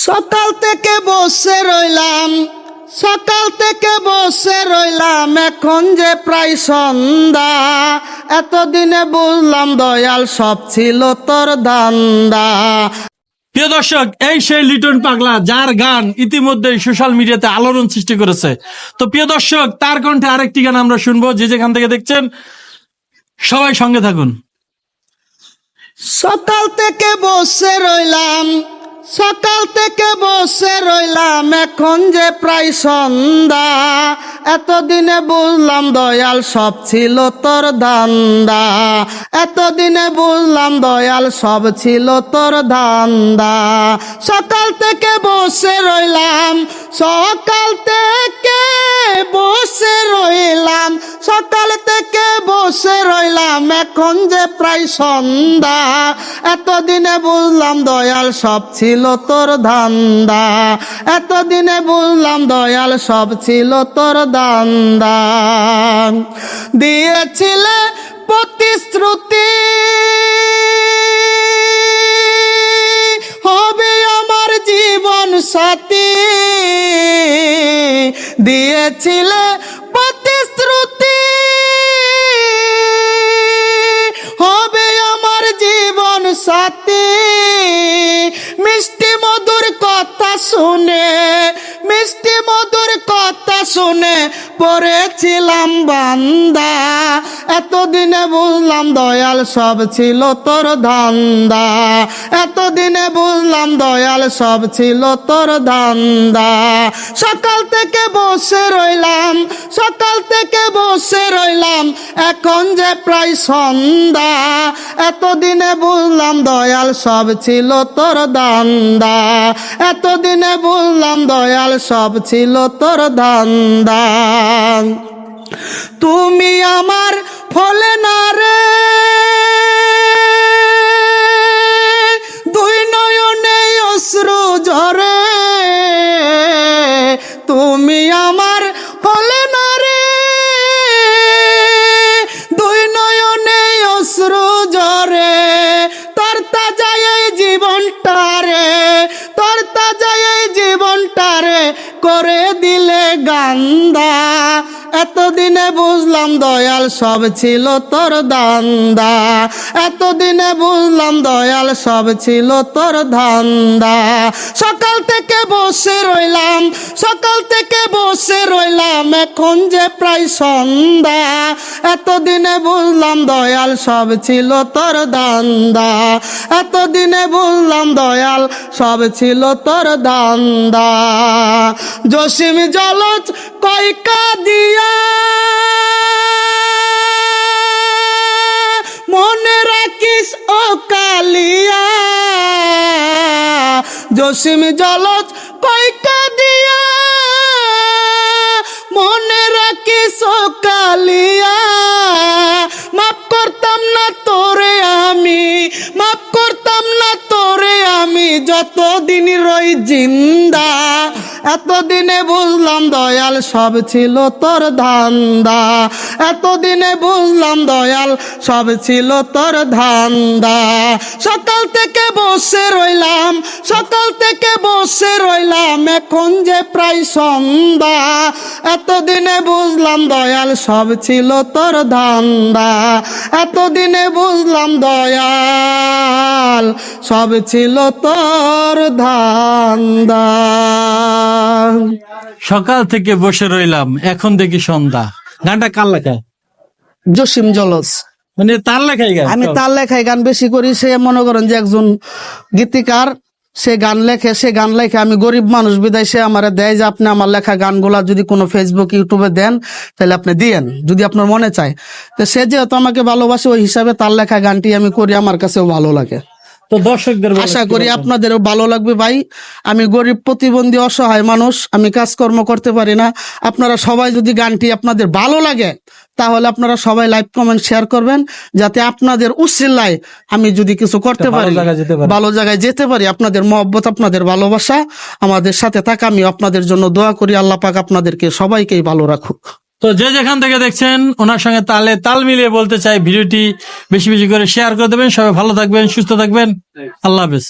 সকাল থেকে বসে রইলাম সকাল থেকে বসে রইলাম এখন যে প্রায় সন্ধ্যা এতদিনে বুঝলাম দয়াল সব ছিল তোর ধান্দা। প্রিয় দর্শক এই সেই লিটন পাগলা যার গান ইতিমধ্যে সোশ্যাল মিডিয়াতে আলোড়ন সৃষ্টি করেছে। তো প্রিয় দর্শক তার কণ্ঠে আরেকটি গান আমরা শুনব যে যেখান থেকে দেখছেন সবাই সঙ্গে থাকুন। সকাল থেকে বসে রইলাম সকাল থেকে বসে রইলাম, এখন যে প্রায় সন্ধ্যা। এতদিনে বুঝলাম দয়াল, সব ছিল তোর ধান্দা। এতদিনে বুঝলাম দয়াল, সব ছিল তোর ধান্দা। সকাল থেকে বসে রইলাম, সকাল থেকে বসে রইলাম, সকাল বসে রইলাম এখন যে প্রায় সন্ধ্যা। এতদিনে বুঝলাম দয়াল সব ছিল তোর ধান্দা। এতদিনে বুঝলাম দয়াল সব ছিল তোর ধান্দা। দিয়েছিলে প্রতিশ্রুতি। হবে আমার জীবন সাথী। দিয়েছিলে সাথী মিষ্টি মধুর কথা শুনে মিষ্টি মধুর কথা শুনে পড়েছিলাম বান্দা। এতদিনে বুঝলাম দয়াল সব ছিল তোর ধান্দা। এতদিনে বুঝলাম দয়াল সব ছিল তোর ধান্দা। সকাল থেকে বসে রইলাম, সকাল থেকে বসে রইলাম, এখন যে প্রায় সন্ধ্যা। এতদিনে বুঝলাম দয়াল সব ছিল তোর দান্দা এতদিনে বুঝলাম দয়াল সব ছিল তোর ধান্দা। তুমি আমার ফলে না রে। দুই নয়নে অশ্রু ঝরে। তুমি আমার ফলে না রে। দুই নয়নে অশ্রু ঝরে। তোর তাজায় এই জীবনটারে তোর கந்தா এতদিনে বুঝলাম দয়াল সব ছিল তোর দান্দা। এতদিনে বুঝলাম দয়াল সব ছিল তোর ধান্দা। সকাল থেকে বসে রইলাম, সকাল থেকে বসে রইলাম, এখন যে প্রায় সন্ধ্যা। এতদিনে বুঝলাম দয়াল সব ছিল তোর দান্দা। এতদিনে বুঝলাম দয়াল সব ছিল তোর দান্দা। জসিম জলজ কয়কা দিয়া মনে রাখিস ও কালিয়া, জসিম জলজ কয়কা দিয়া। মনে রাখিস ও কালিয়া, মাফ করতাম না তোরে আমি, মাফ করতাম না তোরে আমি, যতদিন রই জিন্দা। এতদিনে বুঝলাম দয়াল সব ছিল তোর ধান্দা। এতদিনে বুঝলাম দয়াল সব ছিল তোর ধান্দা। সকাল থেকে বসে রইলাম, সকাল থেকে বসে রইলাম, এখন যে প্রায় সন্ধ্যা। এতদিনে বুঝলাম দয়াল সব ছিল তোর ধান্দা। এতদিনে বুঝলাম দয়াল সব ছিল তোর ধান্দা। সকাল। থেকে বসে রইলাম এখন দেখি সন্ধ্যা। গানটা কার লেখা? জসিম জলস মানে তার লেখাই গান আমি তার লেখায় গান বেশি করি সে মনে করেন যে একজন গীতিকার সে গান লেখে সে গান লেখে আমি গরিব মানুষ বিদায় সে আমার দেয় যে আপনি আমার লেখা গানগুলা যদি কোনো ফেসবুক ইউটিউবে দেন তাহলে আপনি দিয়েন যদি আপনার মনে চায়। তো সে যেহেতু আমাকে ভালোবাসে ওই হিসাবে তার লেখা গানটি আমি করি আমার কাছেও ভালো লাগে। তো দর্শকদের আশা করি? আপনাদেরও ভালো লাগবে ভাই আমি গরিব প্রতিবন্ধী অসহায় মানুষ আমি কাজকর্ম করতে পারি না আপনারা সবাই যদি গানটি আপনাদের ভালো লাগে তাহলে আপনারা সবাই লাইভ কমেন্ট শেয়ার করবেন যাতে আপনাদের উচ্ছিল্লায় আমি যদি কিছু করতে পারি পারি। ভালো জায়গায় যেতে পারি আপনাদের মহব্বত আপনাদের ভালোবাসা আমাদের সাথে থাকা আমি আপনাদের জন্য দোয়া করি আল্লাহ পাক আপনাদেরকে সবাইকেই ভালো রাখুক তো যে যেখান থেকে দেখছেন ওনার সঙ্গে তালে তাল মিলিয়ে বলতে চাই ভিডিওটি বেশি বেশি করে শেয়ার করে দেবেন। সবাই ভালো থাকবেন সুস্থ থাকবেন। আল্লাহ হাফেজ।